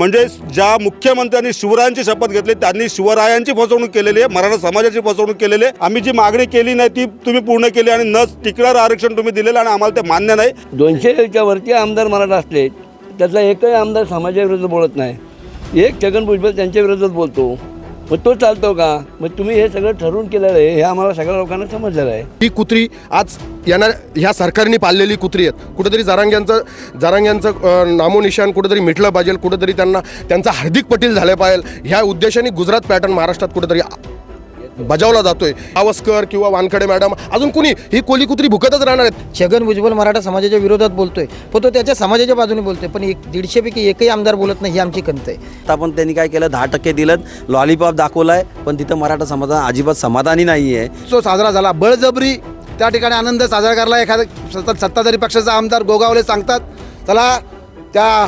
म्हणजे ज्या मुख्यमंत्र्यांनी शिवरायांची शपथ घेतली त्यांनी शिवरायांची फसवणूक केलेली आहे मराठा समाजाची फसवणूक केलेली आहे. आम्ही जी मागणी केली नाही ती तुम्ही पूर्ण केली आणि न टिकणारं आरक्षण तुम्ही दिलेलं आणि आम्हाला ते मान्य नाही. दोनशेच्या वरती आमदार मराठा असले त्यातला एकही आमदार समाजाविरुद्ध बोलत नाही. एक छगन भुजबळ त्यांच्या विरोधात बोलतो. मग तो चालतो का? मग तुम्ही हे सगळं ठरवून केलेलं आहे हे आम्हाला सगळ्या लोकांना समजलेलं आहे. ही कुत्री आज येणार ह्या सरकारने पाळलेली कुत्री आहेत. कुठेतरी जारांग्यांचं जारांग्यांचं अं, नामोनिशान कुठेतरी मिटलं पाहिजे कुठेतरी त्यांना त्यांचा हार्दिक पटेल झालं पाहिजे. ह्या उद्देशाने गुजरात पॅटर्न महाराष्ट्रात कुठेतरी बजावला जातोय. पावसकर किंवा वानखडे मॅडम अजून कुणी? ही कोली कुत्री भुकतच राहणार आहेत. छगन भुजबळ मराठा समाजाच्या विरोधात बोलतोय. पण तो त्याच्या समाजाच्या बाजूने बोलतोय. पण एक दीडशेपैकी एकही आमदार बोलत नाही ही आमची खंत आहे. आता पण त्यांनी काय केलं? दहा टक्के दिलं. लॉलीपॉप दाखवलाय पण तिथं मराठा समाजा अजिबात समाधानी नाही आहे उत्सव साजरा झाला. बळजबरी त्या ठिकाणी आनंद साजरा करायला एखादा सतत सत्ताधारी पक्षाचा आमदार गोगावले सांगतात चला त्या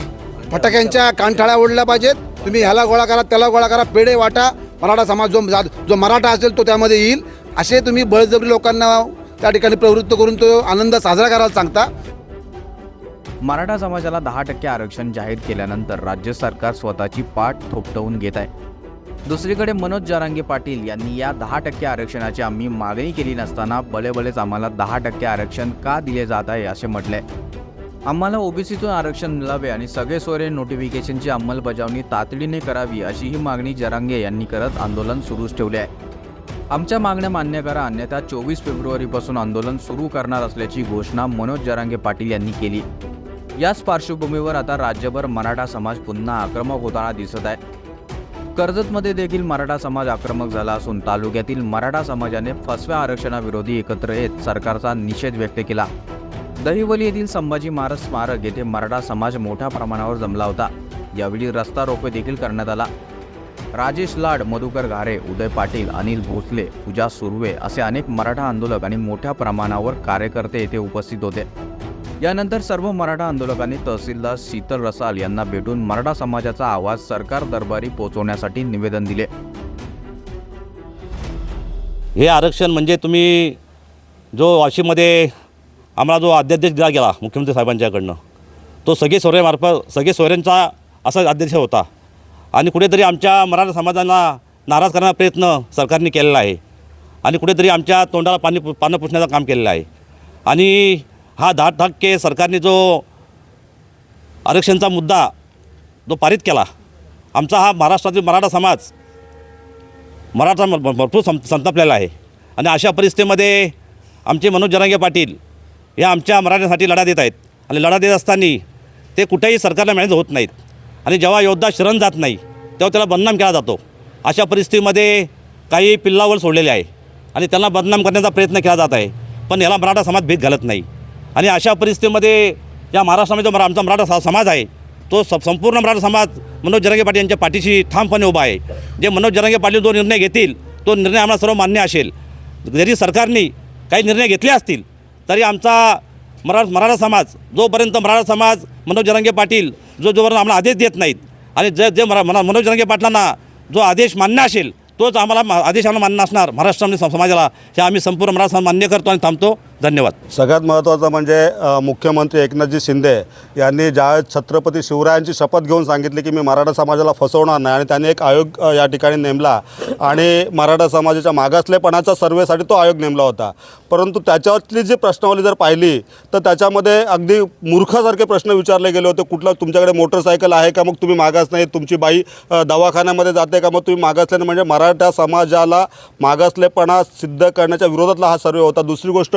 फटाक्यांच्या कानठाळ्या ओढल्या पाहिजेत. तुम्ही ह्याला गोळा करा त्याला गोळा करा पेढे वाटा. मराठा समाज जो जा- जो मराठा असेल तो त्यामध्ये येईल. असे तुम्ही बळजबरी लोकांना त्या ठिकाणी प्रवृत्त करून तो आनंद साजरा करायला सांगता. मराठा समाजाला दहा टक्के आरक्षण जाहीर केल्यानंतर राज्य सरकार स्वतःची पाठ थोपटवून घेत आहे. दुसरीकडे मनोज जारांगे पाटील यांनी या दहा टक्के आरक्षणाची आम्ही मागणी केली नसताना बळेबळेच आम्हाला दहा टक्के आरक्षण का दिले जात आहे असे म्हटले आम्हाला ओबीसीतून आरक्षण मिळावे आणि सगळे सोयरे नोटिफिकेशनची अंमलबजावणी तातडीने करावी अशी ही मागणी जरांगे यांनी करत आंदोलन सुरूच ठेवले आहे. आमच्या मागण्या मान्य करा अन्यथा चोवीस फेब्रुवारीपासून आंदोलन सुरू करणार असल्याची घोषणा मनोज जरांगे पाटील यांनी केली. याच पार्श्वभूमीवर आता राज्यभर मराठा समाज पुन्हा आक्रमक होताना दिसत आहे. कर्जतमध्ये देखील मराठा समाज आक्रमक झाला असून तालुक्यातील मराठा समाजाने फसव्या आरक्षणाविरोधी एकत्र येत सरकारचा निषेध व्यक्त केला. दहिवली येथील संभाजी महाराज स्मारक येथे मराठा समाज मोठ्या प्रमाणावर जमला होता. यावेळी रस्ता रोपे देखील करण्यात आला. राजेश लाड मधुकर घारे उदय पाटील अनिल भोसले पूजा सुर्वे असे अनेक मराठा आंदोलक आणि मोठ्या प्रमाणावर कार्यकर्ते येथे उपस्थित होते. यानंतर सर्व मराठा आंदोलकांनी तहसीलदार शीतल रसाल यांना भेटून मराठा समाजाचा आवाज सरकार दरबारी पोहोचवण्यासाठी निवेदन दिले. हे आरक्षण म्हणजे तुम्ही जो वाशीमध्ये आम्हाला जो अध्यादेश दिला गेला मुख्यमंत्री साहेबांच्याकडनं तो सगळे सोयऱ्यामार्फत सगळे सोयऱ्यांचा असा अध्यादेश होता. आणि कुठेतरी आमच्या मराठा समाजाला नाराज करण्याचा प्रयत्न सरकारने केलेला आहे. आणि कुठेतरी आमच्या तोंडाला पाणी पु- पानं पुसण्याचं काम केलेलं आहे. आणि हा दहा टक्के सरकारने जो आरक्षणचा मुद्दा जो पारित केला आमचा हा महाराष्ट्रातील मराठा समाज मराठा भरपूर सं संतापलेला आहे. आणि अशा परिस्थितीमध्ये आमचे मनोज जरांगे पाटील हे आमच्या मराठ्यांसाठी लढा देत आहेत. आणि लढा देत असताना ते कुठेही सरकारला मॅनेज होत नाहीत. आणि जेव्हा योद्धा शरण जात नाही तेव्हा त्याला बदनाम केला जातो. अशा परिस्थितीमध्ये काही पिल्लावर सोडलेले आहे. आणि त्यांना बदनाम करण्याचा प्रयत्न केला जात आहे. पण याला मराठा समाज भेद घालत नाही. आणि अशा परिस्थितीमध्ये या महाराष्ट्रामध्ये जो मरा आमचा मराठा समाज आहे तो स संपूर्ण मराठा समाज मनोज जरांगे पाटील यांच्या पाठीशी ठामपणे उभा आहे. जे मनोज जरांगे पाटील जो निर्णय घेतील तो निर्णय आम्हाला सर्व मान्य असेल. जरी सरकारने काही निर्णय घेतले असतील तरी आमचा मरा मराठा समाज जोपर्यंत मराठा समाज मनोज जरांगे पाटील जो जोपर्यंत आम्हाला आदेश देत नाहीत आणि जे जे मरा मना- मनोज जरांगे पाटलांना जो आदेश मान्य असेल तोच आम्हाला मा- आदेश आम्हाला मान्य असणार महाराष्ट्रामध्ये समाजाला. हे आम्ही संपूर्ण मराठा समाज मान्य करतो आणि थांबतो. धन्यवाद. सगळ्यात महत्त्वाचं म्हणजे मुख्यमंत्री एकनाथजी शिंदे यांनी ज्या छत्रपती शिवरायांची शपथ घेऊन सांगितली की मी मराठा समाजाला फसवणार नाही आणि त्यांनी एक आयोग या ठिकाणी नेमला आणि मराठा समाजाच्या मागासलेपणाचा सर्वेसाठी तो आयोग नेमला होता. परंतु त्याच्यातली जी प्रश्नावली जर पाहिली तर त्याच्यामध्ये अगदी मूर्खासारखे प्रश्न विचारले गेले होते कुठला तुमच्याकडे मोटरसायकल आहे का मग तुम्ही मागास नाही तुमची बाई दवाखान्यामध्ये जाते का मग तुम्ही मागासले नाही म्हणजे मराठा समाजाला मागासलेपणा सिद्ध करण्याच्या विरोधातला हा सर्वे होता. दुसरी गोष्ट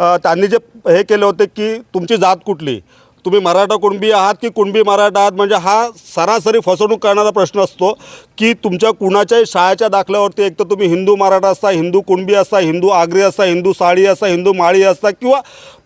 त्यांनी जे हे केले होते की तुमची जात कुठली? तुम्ही मराठा कुणबी आहात की कुणबी मराठा आहात? म्हणजे हा सरासरी फसवणूक करणारा प्रश्न असतो की तुमच्या कुणाच्याही शाळेच्या दाखल्यावरती एक तर तुम्ही हिंदू मराठा असता हिंदू कुणबी असता हिंदू आगरी असता हिंदू साळी असता हिंदू माळी असता किंवा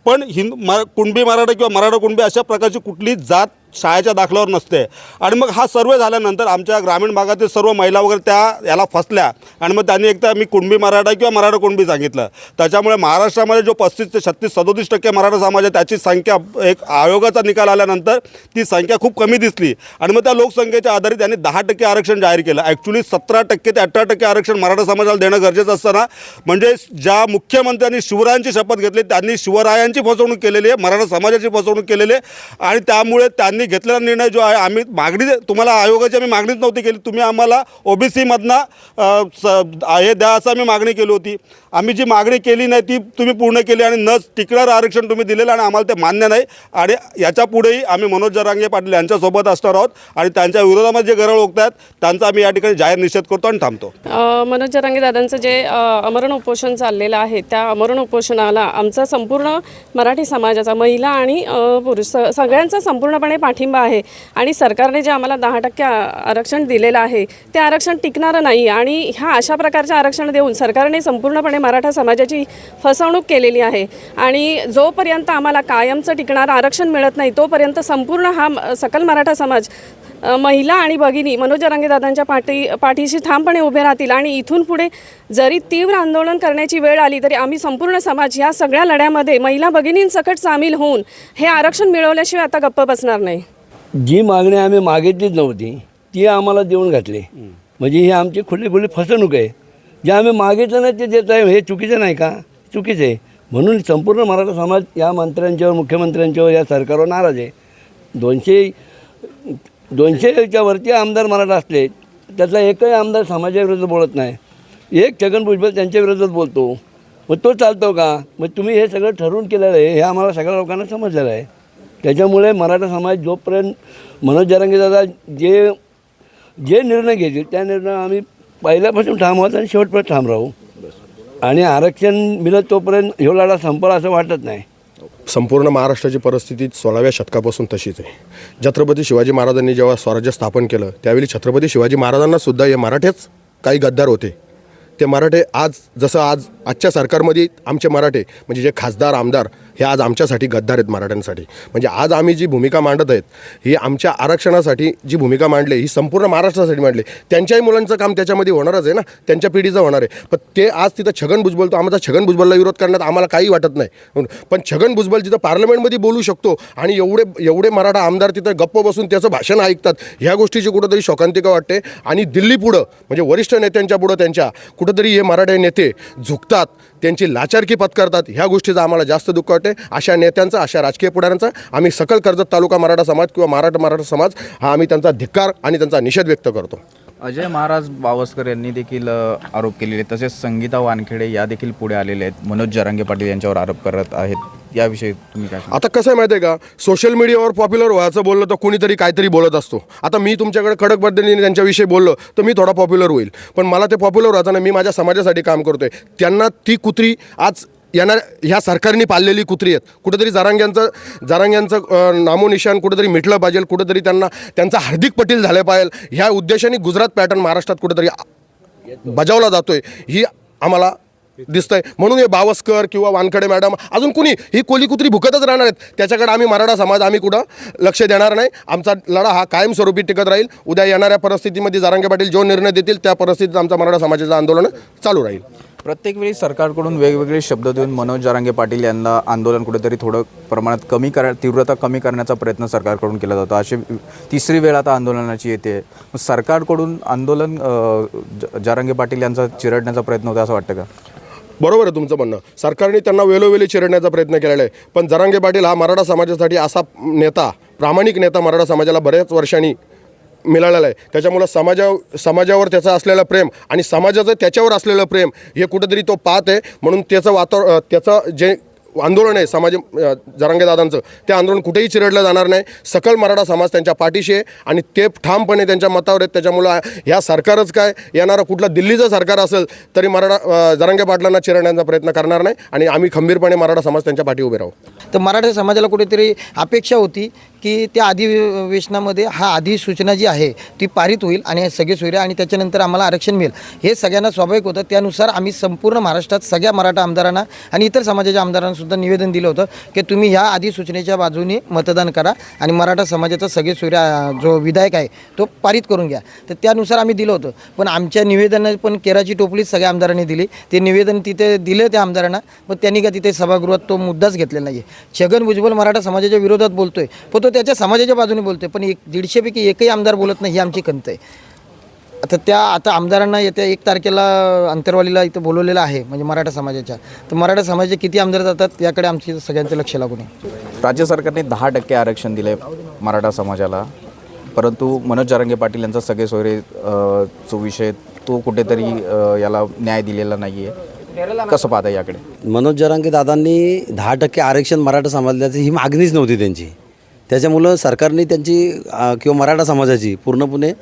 पण हिंद म कुणबी मराठा किंवा मराठा कुणबी अशा प्रकारची कुठली जात शाळेच्या दाखल्यावर नसते. आणि मग हा सर्वे झाल्यानंतर आमच्या ग्रामीण भागातील सर्व महिला वगैरे त्या याला फसल्या. आणि मग त्यांनी एकदा मी कुणबी मराठा किंवा मराठा कुणबी सांगितलं. त्याच्यामुळे महाराष्ट्रामध्ये जो पस्तीस ते छत्तीस सदोतीस टक्के मराठा समाज आहे त्याची संख्या एक आयोगाचा निकाल आल्यानंतर ती संख्या खूप कमी दिसली. आणि मग त्या लोकसंख्येच्या आधारे त्यांनी दहा टक्के आरक्षण जाहीर केलं. ॲक्च्युली सतरा टक्के ते अठरा टक्के आरक्षण मराठा समाजाला देणं गरजेचं असताना म्हणजे ज्या मुख्यमंत्र्यांनी शिवरायांची शपथ घेतली त्यांनी शिवरायांची शिवरायांची फसवणूक केलेली आहे मराठा समाजाची फसवणूक केलेली आहे आणि त्यामुळे त्यांनी घेतलेला निर्णय जो आहे आम्ही मागणी तुम्हाला आयोगाची आम्ही मागणीच नव्हती केली. तुम्ही आम्हाला ओबीसीमधनं हे द्या असं आम्ही मागणी केली होती. आम्ही जी मागणी केली नाही ती तुम्ही पूर्ण केली आणि न टिकणारं आरक्षण तुम्ही दिलेलं आणि आम्हाला ते मान्य नाही. आणि याच्या पुढेही आम्ही मनोज जरांगे पाटील यांच्यासोबत असणार आहोत आणि त्यांच्या विरोधामध्ये जे गरळ ओकत आहेत त्यांचा आम्ही या ठिकाणी जाहीर निषेध करतो आणि थांबतो. मनोज जरांगे दादांचं जे अमरण उपोषण चाललेलं आहे त्या अमरण उपोषणाला आमचा संपूर्ण मराठी समाजाचा महिला आणि पुरुष स सगळ्यांचा संपूर्णपणे पाठिंबा आहे. आणि सरकारने जे आम्हाला दहा टक्के आरक्षण दिलेलं आहे ते आरक्षण टिकणारं नाही. आणि ह्या अशा प्रकारचे आरक्षण देऊन सरकारने संपूर्णपणे मराठा समाजाची फसवणूक केलेली आहे. आणि जोपर्यंत आम्हाला कायमचं टिकणारं आरक्षण मिळत नाही तोपर्यंत संपूर्ण हा सकल मराठा समाज महिला आणि भगिनी मनोज रंगेदादांच्या पाठी पाठीशी ठामपणे उभे राहतील आणि इथून पुढे जरी तीव्र आंदोलन करण्याची वेळ आली तरी आम्ही संपूर्ण समाज या सगळ्या लढ्यामध्ये महिला भगिनींसकट सामील होऊन हे आरक्षण मिळवल्याशिवाय आता गप्प बसणार नाही. जी मागणी आम्ही मागितलीच नव्हती ती आम्हाला देऊन घातली. म्हणजे ही आमची खुली खुली फसवणूक आहे. जे आम्ही मागितलं नाही ते देत आहे हे चुकीचं नाही का? चुकीचं आहे. म्हणून संपूर्ण मराठा समाज या मंत्र्यांच्यावर मुख्यमंत्र्यांच्यावर या सरकारवर नाराज आहे. दोनशे दोनशेच्या वरती आमदार मराठा असले त्यातला एकही आमदार समाजाविरुद्ध बोलत नाही. एक छगन भुजबळ त्यांच्या विरोधात बोलतो. मग तो चालतो का? मग तुम्ही हे सगळं ठरवून केलेलं आहे हे आम्हाला सगळ्या लोकांना समजलेलं आहे. त्याच्यामुळे मराठा समाज जोपर्यंत मनोज जरांगे दादा जे जे निर्णय घेतील त्या निर्णय आम्ही पहिल्यापासून ठाम आहोत आणि शेवटपर्यंत ठाम राहू. आणि आरक्षण मिळत तोपर्यंत ह्यो लढा संपला असं वाटत नाही. संपूर्ण महाराष्ट्राची परिस्थिती सोळाव्या शतकापासून तशीच आहे. छत्रपती शिवाजी महाराजांनी जेव्हा स्वराज्य स्थापन केलं त्यावेळी छत्रपती शिवाजी महाराजांनासुद्धा हे मराठेच काही गद्दार होते. ते मराठे आज जसं आज आजच्या सरकारमध्ये आमचे मराठे म्हणजे जे खासदार आमदार हे आज आमच्यासाठी गद्दार आहेत मराठ्यांसाठी. म्हणजे आज आम्ही जी भूमिका मांडत आहेत ही आमच्या आरक्षणासाठी जी भूमिका मांडली ही संपूर्ण महाराष्ट्रासाठी मांडली. त्यांच्याही मुलांचं काम त्याच्यामध्ये होणारच आहे ना? त्यांच्या पिढीचं होणार आहे. पण ते आज तिथं छगन भुजबल तो आमचा छगन भुजबलला विरोध करण्यात आम्हाला काही वाटत नाही. पण छगन भुजबल जिथं पार्लमेंटमध्ये बोलू शकतो आणि एवढे एवढे मराठा आमदार तिथं गप्प बसून त्याचं भाषण ऐकतात ह्या गोष्टीची कुठंतरी शोकांतिका वाटते. आणि दिल्ली पुढं म्हणजे वरिष्ठ नेत्यांच्या पुढं त्यांच्या कुठंतरी हे मराठे नेते झुकतात. त्यांची लाचारकी पत्करतात. ह्या गोष्टीचं आम्हाला जास्त दुःख वाटते अशा नेत्यांचा अशा राजकीय पुढाऱ्यांचा आम्ही सकल कर्जत तालुका मराठा समाज किंवा मराठा मराठा समाज हा आम्ही त्यांचा धिक्कार आणि त्यांचा निषेध व्यक्त करतो. अजय महाराज बावस्कर यांनी देखील आरोप केलेले आहेत. तसेच संगीता वानखेडे या देखील पुढे आलेले आहेत. मनोज जरांगे पाटील यांच्यावर आरोप करत आहेत. याविषयी तुम्ही काय आता कसं आहे माहिती आहे का सोशल मीडियावर पॉप्युलर व्हायचं बोललं तर कुणीतरी काहीतरी बोलत असतो. आता मी तुमच्याकडे कडक पद्धतीने त्यांच्याविषयी बोललो तर मी थोडा पॉप्युलर होईल. पण मला ते पॉप्युलर व्हायचं मी माझ्या समाजासाठी काम करतोय. त्यांना ती कुत्री आज यांना ह्या सरकारने पाळलेली कुत्री आहेत. कुठेतरी जरांग्यांचं जरांग्यांचं अं, नामोनिशान कुठेतरी मिटलं पाहिजे. कुठेतरी त्यांना त्यांचा हार्दिक पटेल झालं पाहिजे. ह्या उद्देशाने गुजरात पॅटर्न महाराष्ट्रात कुठेतरी बजावला जातोय. ही आम्हाला दिसतंय. म्हणून हे बावस्कर किंवा वानखडे मॅडम अजून कुणी? ही कोली कुत्री भुकतच राहणार आहेत. त्याच्याकडे आम्ही मराठा समाज आम्ही कुठं लक्ष देणार नाही. आमचा लढा हा कायमस्वरूपी टिकत राहील. उद्या येणाऱ्या परिस्थितीमध्ये जारांगे पाटील जो निर्णय देतील त्या परिस्थितीत आमचा मराठा समाजाचं आंदोलन चालू राहील. प्रत्येक वेळी सरकारकडून वेगवेगळे शब्द देऊन मनोज जारांगे पाटील यांना आंदोलन कुठेतरी थोडं प्रमाणात कमी करा तीव्रता कमी करण्याचा प्रयत्न सरकारकडून केला जातो. अशी तिसरी वेळ आता आंदोलनाची येते. सरकारकडून आंदोलन ज- जरांगे पाटील यांचा चिरडण्याचा प्रयत्न होता असं वाटतं का? बरोबर आहे तुमचं म्हणणं. सरकारने त्यांना वेळोवेळी चिरडण्याचा प्रयत्न केलेला आहे. पण जरांगे पाटील हा मराठा समाजासाठी असा नेता प्रामाणिक नेता मराठा समाजाला बऱ्याच वर्षांनी मिळालेला आहे. त्याच्यामुळं समाजा समाजावर त्याचं असलेलं प्रेम आणि समाजाचं त्याच्यावर असलेलं प्रेम हे कुठंतरी तो पाहत आहे म्हणून त्याचं वातावरण त्याचं जे आंदोलन आहे समाज अ, ते आंदोलन कुठेही चिरडलं जाणार नाही. सकल मराठा समाज त्यांच्या पाठीशी आहे आणि ते ठामपणे त्यांच्या मतावर आहेत. त्याच्यामुळं ह्या सरकारच काय? येणारं कुठलं दिल्लीचं सरकार असेल तरी मराठा जरंगे जरांगे पाटलांना चिरडण्याचा प्रयत्न करणार नाही आणि आम्ही खंबीरपणे मराठा समाज त्यांच्या पाठी उभे राहू. तर मराठा समाजाला कुठेतरी अपेक्षा होती की त्या अधिवेशनामध्ये हा अधिसूचना जी आहे ती पारित होईल आणि सगळे सोयरे आणि त्याच्यानंतर आम्हाला आरक्षण मिळेल. हे सगळ्यांना स्वाभाविक होतं. त्यानुसार आम्ही संपूर्ण महाराष्ट्रात सगळ्या मराठा आमदारांना आणि इतर समाजाच्या आमदारांनासुद्धा निवेदन दिलं होतं की तुम्ही ह्या अधिसूचनेच्या बाजूने मतदान करा आणि मराठा समाजाचा सगळे सुरे जो विधायक आहे तो पारित करून घ्या. तर त्यानुसार आम्ही दिलं होतं. पण आमच्या निवेदनात पण केराची टोपलीच सगळ्या आमदारांनी दिली. ते निवेदन तिथे दिलं त्या आमदारांना पण त्यांनी का तिथे सभागृहात तो मुद्दाच घेतलेला नाही आहे छगन भुजबळ मराठा समाजाच्या विरोधात बोलतोय. पण तो त्याच्या समाजाच्या बाजूने बोलतोय. पण एक दीडशेपैकी एकही आमदार बोलत नाही ही आमची खंत आहे. आता त्या आता आमदारांना येत्या एक तारखेला अंतरवालीला इथं बोलवलेलं आहे म्हणजे मराठा समाजाच्या. तर मराठा समाजाचे किती आमदार जातात याकडे आमची सगळ्यांचं लक्ष लागून आहे राज्य सरकारने दहा टक्के आरक्षण दिले मराठा समाजाला. परंतु मनोज जारंगे पाटील यांचा सगळे सोयरे जो विषय तो कुठेतरी याला न्याय दिलेला नाही आहे कसं पाहता याकडे? मनोज जरांगे दादांनी दहा टक्के आरक्षण मराठा समाजाची ही मागणीच नव्हती त्यांची. त्याच्यामुळं सरकारने त्यांची किंवा मराठा समाजाची पूर्णपणे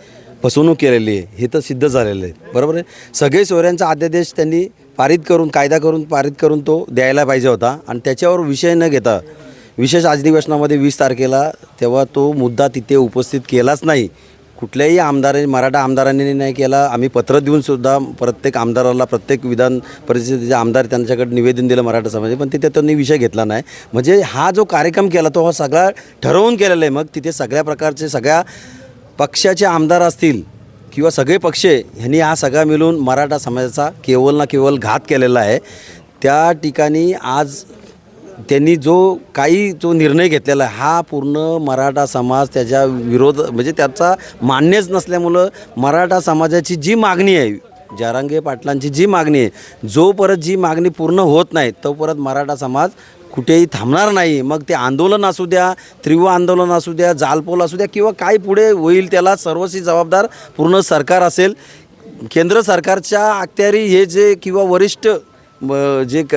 फसवणूक केलेली आहे. हे तर सिद्ध झालेलं आहे. बरोबर आहे? सगळे सोयऱ्यांचा अध्यादेश त्यांनी पारित करून कायदा करून पारित करून तो द्यायला पाहिजे होता. आणि त्याच्यावर विषय न घेता विशेष अधिवेशनामध्ये वीस तारखेला तेव्हा तो मुद्दा तिथे उपस्थित केलाच नाही. कुठल्याही आमदारांनी मराठा आमदारांनी नाही केला. आम्ही पत्र देऊन सुद्धा प्रत्येक आमदाराला प्रत्येक विधान परिषदेचे आमदार त्यांच्याकडे निवेदन दिलं मराठा समाजाने पण तिथे त्यांनी विषय घेतला नाही. म्हणजे हा जो कार्यक्रम केला तो हा सगळा ठरवून केलेला आहे. मग तिथे सगळ्या प्रकारचे सगळ्या पक्षाचे आमदार असतील किंवा सगळे पक्ष ह्यांनी हा सगळा मिळून मराठा समाजाचा केवळ ना केवळ घात केलेला आहे. त्या ठिकाणी आज त्यांनी जो काही जो निर्णय घेतलेला आहे हा पूर्ण मराठा समाज त्याच्या विरोध म्हणजे त्याचा मान्यच नसल्यामुळं मराठा समाजाची जी मागणी आहे जारांगे पाटलांची जी मागणी आहे जो परत जी मागणी पूर्ण होत नाही तो परत मराठा समाज कुठेही थांबणार नाही. मग ते आंदोलन असू द्या तीव्र आंदोलन असू द्या जालपोल असू द्या किंवा काय पुढे होईल त्याला सर्वशी जबाबदार पूर्ण सरकार असेल. केंद्र सरकारच्या अखत्यारी हे जे किंवा वरिष्ठ जे क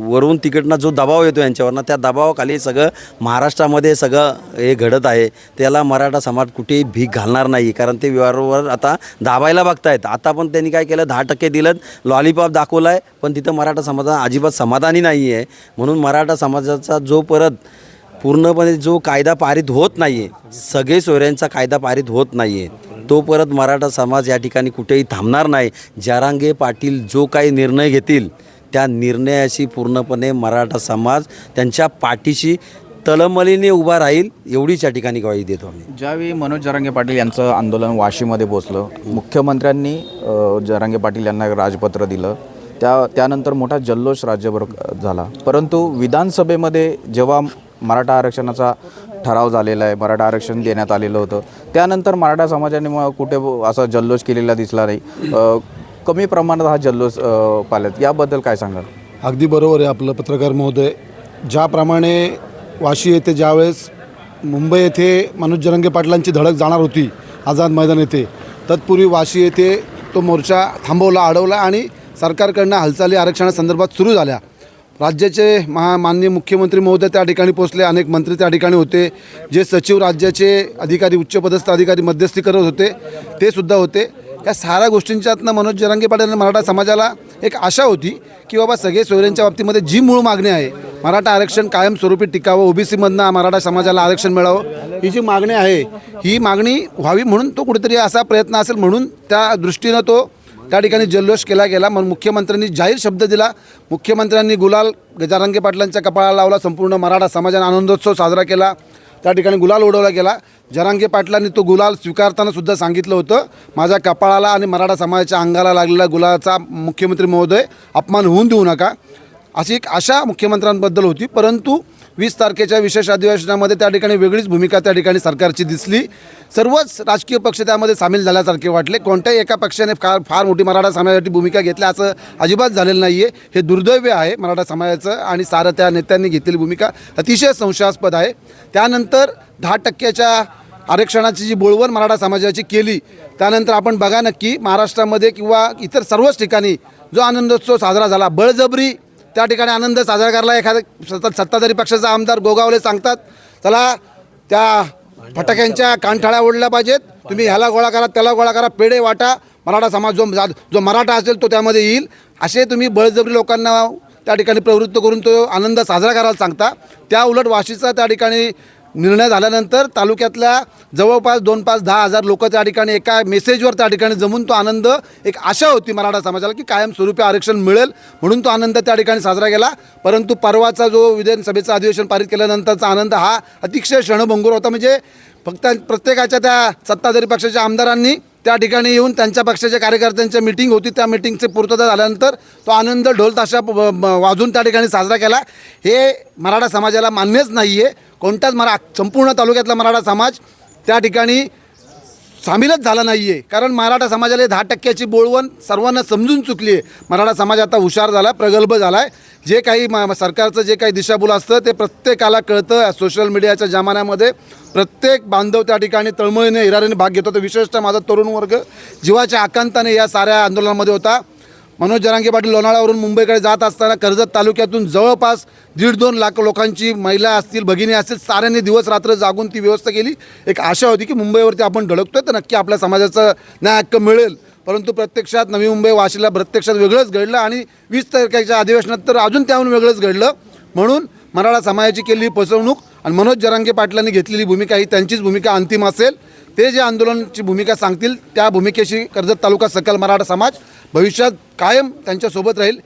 वरून तिकडनं जो दबाव येतो यांच्यावरनं त्या दबावाखाली सगळं महाराष्ट्रामध्ये सगळं हे घडत आहे. त्याला मराठा समाज कुठेही भीक घालणार नाही. कारण ते व्यवहारावर आता दाबायला बघतायत. आता पण त्यांनी काय केलं? दहा टक्के दिलं लॉलीपॉप दाखवला आहे पण तिथं मराठा समाजा अजिबात समाधानी नाही आहे म्हणून मराठा समाजाचा जो परत पूर्णपणे जो कायदा पारित होत नाही आहे सगळे सोयऱ्यांचा कायदा पारित होत नाही आहे तो परत मराठा समाज या ठिकाणी कुठेही थांबणार नाही. जारांगे पाटील जो काही निर्णय घेतील त्या निर्णयाशी पूर्णपणे मराठा समाज त्यांच्या पाठीशी तळमळीने उभा राहील एवढीच या ठिकाणी ग्वाही देतो आम्ही. ज्यावेळी मनोज जरांगे पाटील यांचं आंदोलन वाशीमध्ये पोचलं मुख्यमंत्र्यांनी जरांगे पाटील यांना राजपत्र दिलं. त्या त्यानंतर मोठा जल्लोष राज्यभर झाला. परंतु विधानसभेमध्ये जेव्हा मराठा आरक्षणाचा ठराव झालेला आहे मराठा आरक्षण देण्यात आलेलं होतं त्यानंतर मराठा समाजाने मग कुठे असा जल्लोष केलेला दिसला नाही. कमी प्रमाणात हा जल्लोष पाळत याबद्दल काय सांगाल? अगदी बरोबर आहे आपलं पत्रकार महोदय. ज्याप्रमाणे वाशी येथे ज्यावेळेस मुंबई येथे मनोज जरंगे पाटलांची धडक जाणार होती आझाद मैदान येथे तत्पूर्वी वाशी येथे तो मोर्चा थांबवला अडवला आणि सरकारकडनं हालचाली आरक्षणासंदर्भात सुरू झाल्या. राज्याचे महा माननीय मुख्यमंत्री महोदय त्या ठिकाणी पोहोचले अनेक मंत्री त्या ठिकाणी होते. जे सचिव राज्याचे अधिकारी उच्चपदस्थ अधिकारी मध्यस्थी करत होते ते सुद्धा होते. या साऱ्या गोष्टींच्यातनं मनोज जरांगे पाटील आणि मराठा समाजाला एक आशा होती की बाबा सगळे सोयऱ्यांच्या बाबतीमध्ये जी मूळ मागणी आहे मराठा आरक्षण कायमस्वरूपी टिकावं ओबीसीमधनं मराठा समाजाला आरक्षण मिळावं ही जी मागणी आहे ही मागणी व्हावी म्हणून तो कुठेतरी असा प्रयत्न असेल म्हणून त्या दृष्टीनं तो त्या ठिकाणी जल्लोष केला गेला. म्हणून मुख्यमंत्र्यांनी जाहीर शब्द दिला. मुख्यमंत्र्यांनी गुलाल गजारंगे पाटलांच्या कपाळाला लावला. संपूर्ण मराठा समाजाने आनंदोत्सव साजरा केला. त्या ठिकाणी गुलाल उडवला गेला. जरांगे पाटलांनी तो गुलाल स्वीकारताना सुद्धा सांगितलं होतं. माझ्या कपाळाला आणि मराठा समाजाच्या अंगाला लागलेला गुलाचा मुख्यमंत्री महोदय अपमान होऊन देऊ नका. अशी एक आशा मुख्यमंत्र्यांबद्दल होती. परंतु वीस तारखेच्या विशेष अधिवेशनामध्ये त्या ठिकाणी वेगळीच भूमिका त्या ठिकाणी सरकारची दिसली. सर्वच राजकीय पक्ष त्यामध्ये सामील झाल्यासारखे वाटले. कोणत्याही एका पक्षाने फार फार मोठी मराठा समाजासाठी भूमिका घेतल्या असं अजिबात झालेलं नाही आहे हे दुर्दैव्य आहे मराठा समाजाचं आणि सारं त्या नेत्यांनी घेतलेली भूमिका अतिशय संशयास्पद आहे. त्यानंतर दहा टक्क्याच्या आरक्षणाची जी बोळवण मराठा समाजाची केली त्यानंतर आपण बघा नक्की महाराष्ट्रामध्ये किंवा इतर सर्वच ठिकाणी जो आनंदोत्सव साजरा झाला बळजबरी त्या ठिकाणी आनंद साजरा करायला एखादा सत्ता सत्ताधारी पक्षाचा आमदार गोगावले सांगतात चला त्या फटाक्यांच्या कानठाळ्या ओढल्या पाहिजेत तुम्ही ह्याला गोळा करा त्याला गोळा करा पेढे वाटा मराठा समाज जो जा- जो मराठा असेल तो त्यामध्ये येईल. असे तुम्ही बळजबरी लोकांना त्या ठिकाणी प्रवृत्त करून तो आनंद साजरा करायला सांगता. त्या उलट वाशीचा त्या ठिकाणी निर्णय झाल्यानंतर तालुक्यातल्या जवळपास दोन पाच दहा हजार लोक त्या ठिकाणी एका मेसेजवर त्या ठिकाणी जमून तो आनंद एक आशा होती मराठा समाजाला की कायमस्वरूपी आरक्षण मिळेल म्हणून तो आनंद त्या ठिकाणी साजरा केला. परंतु परवाचा जो विधानसभेचं अधिवेशन पारित केल्यानंतरचा आनंद हा अतिशय क्षणभंगूर होता. म्हणजे फक्त प्रत्येकाच्या त्या सत्ताधारी पक्षाच्या आमदारांनी त्या ठिकाणी येऊन त्यांच्या पक्षाच्या कार्यकर्त्यांच्या मिटिंग होती. त्या मिटिंगचे पूर्तता झाल्यानंतर तो आनंद ढोल ताशा वाजून त्या ठिकाणी साजरा केला. हे मराठा समाजाला मान्यच नाही आहे कोणताच मरा संपूर्ण तालुक्यातला मराठा समाज त्या ठिकाणी सामीलच झाला नाही आहे कारण मराठा समाजाला दहा टक्क्याची बोळवण सर्वांना समजून चुकली आहे मराठा समाज आता हुशार झाला प्रगल्भ झाला आहे जे काही म सरकारचं जे काही दिशाभूल असतं ते प्रत्येकाला कळतं. सोशल मीडियाच्या जमान्यामध्ये प्रत्येक बांधव त्या ठिकाणी तळमळीने हिरारीने भाग घेतो. तर विशेषतः माझा तरुण वर्ग जीवाच्या आकांताने या साऱ्या आंदोलनामध्ये होता. मनोज जरांगे पाटील लोणावळ्यावरून मुंबईकडे जात असताना कर्जत तालुक्यातून जवळपास दीड दोन लाख लोकांची महिला असतील भगिनी असतील साऱ्यांनी दिवस रात्र जागून ती व्यवस्था केली. एक आशा होती की मुंबईवरती आपण ढळकतोय तर नक्की आपल्या समाजाचं न्याय हक्क मिळेल. परंतु प्रत्यक्षात नवी मुंबई वाशीला प्रत्यक्षात वेगळंच घडलं आणि वीस तारखेच्या अधिवेशनात तर अजून त्याहून वेगळंच घडलं. म्हणून मराठा समाजाची केलेली फसवणूक आणि मनोज जरांगे पाटलांनी घेतलेली भूमिका ही त्यांचीच भूमिका अंतिम असेल. ते जे आंदोलनाची भूमिका सांगतील त्या भूमिकेशी कर्जत तालुका सकल मराठा समाज भविष्यात कायम त्यांच्यासोबत राहील.